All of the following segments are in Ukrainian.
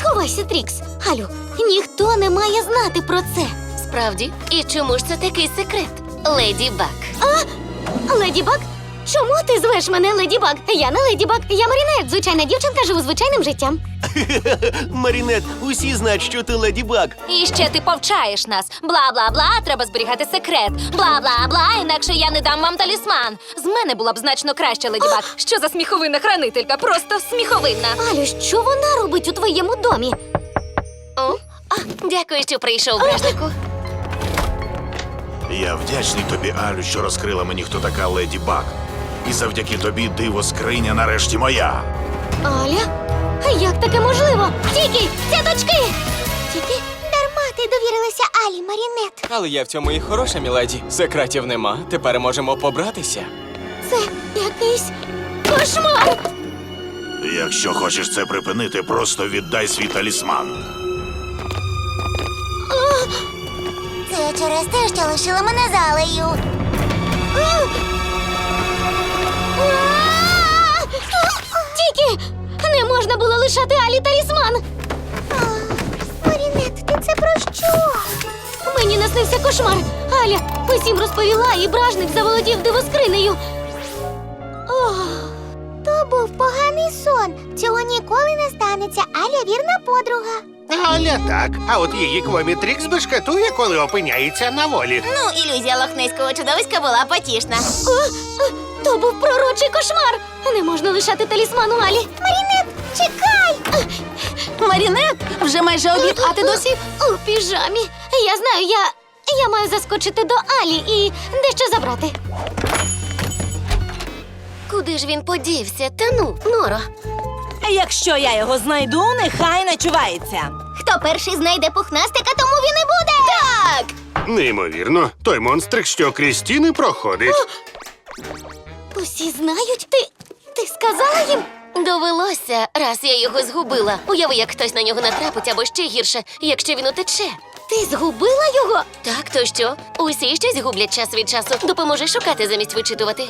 Сховайся, Трікс. Алю, ніхто не має знати про це. Справді? І чому ж це такий секрет? Леді Баг. Леді Баг? Чому ти звеш мене Леді Баг? Я не Леді Баг, я Марінет, звичайна дівчинка, живу звичайним життям. Марінет, усі знають, що ти леді Баг. І ще ти повчаєш нас. Бла бла бла, треба зберігати секрет. Бла бла бла, інакше я не дам вам талісман. З мене була б значно краще, леді Баг. Що за сміховинна хранителька? Просто сміховинна. Алю, що вона робить у твоєму домі? О, а, дякую, що прийшов, бражнику. Я вдячний тобі, Алю, що розкрила мені, хто така леді Баг. І завдяки тобі диво скриня нарешті моя. Аля? Як таке можливо? Тільки, цяточки! Тільки дарма ти довірилася Алі, Марінет. Але я в цьому і хороша, міледі. Секретів нема. Тепер можемо побратися. Це якийсь кошмар! Якщо хочеш це припинити, просто віддай свій талісман. Це через те, що лишила мене залею. Тільки не можна було лишати Алі талісман. Марінет, ти це про що? Мені наснився кошмар. Аля усім розповіла, і бражник заволодів дивоскринею. То був поганий сон. Цього ніколи не станеться. Аля вірна подруга. Аля так, а от її квомітрікс бешкетує, коли опиняється на волі. Ну, ілюзія лохнеського чудовиська була потішна. То був пророчий кошмар. Не можна лишати талісман у Алі. Марінет, чекай! Марінет, вже майже обід, а ти досі. У піжамі. Я знаю, я. Я маю заскочити до Алі і дещо забрати. Куди ж він подівся? Та ну, Норо. Якщо я його знайду, нехай начувається. Хто перший знайде пухнастика, тому він і буде. Так! Неймовірно, той монстрик, що крізь стіни проходить. Усі знають. Ти. Ти сказала їм? Довелося, раз я його згубила. Уяви, як хтось на нього натрапить, або ще гірше, якщо він утече. Ти згубила його? Так, то що? Усі щось гублять час від часу. Допоможи шукати замість вичитувати.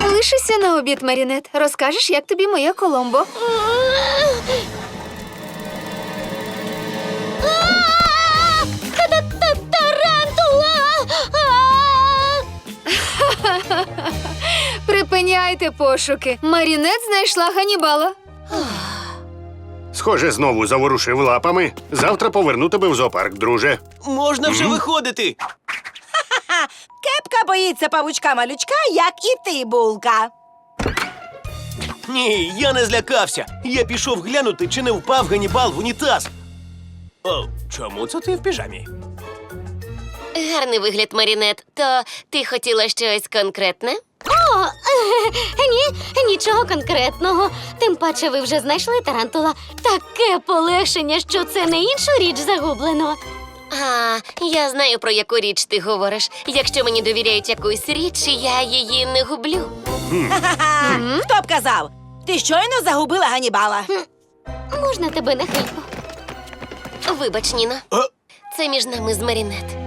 Лишися на обід, Марінет. Розкажеш, як тобі моє Коломбо. Припиняйте пошуки. Марінет знайшла Ганібала. Схоже, знову заворушив лапами. Завтра поверну тебе в зоопарк, друже. Можна вже виходити. Кепка боїться павучка малючка, як і ти, булка. Ні, я не злякався. Я пішов глянути, чи не впав Ганібал в унітаз. О, чому це ти в піжамі? Гарний вигляд, Марінет. То ти хотіла щось конкретне? О, е, ні, нічого конкретного. Тим паче ви вже знайшли тарантула. Таке полегшення, що це не іншу річ загублено. А, я знаю, про яку річ ти говориш. Якщо мені довіряють якусь річ, я її не гублю. Хто б казав? Ти щойно загубила Ганібала. Можна тебе на хвильку? Вибач, Ніно. Це між нами з Марінет.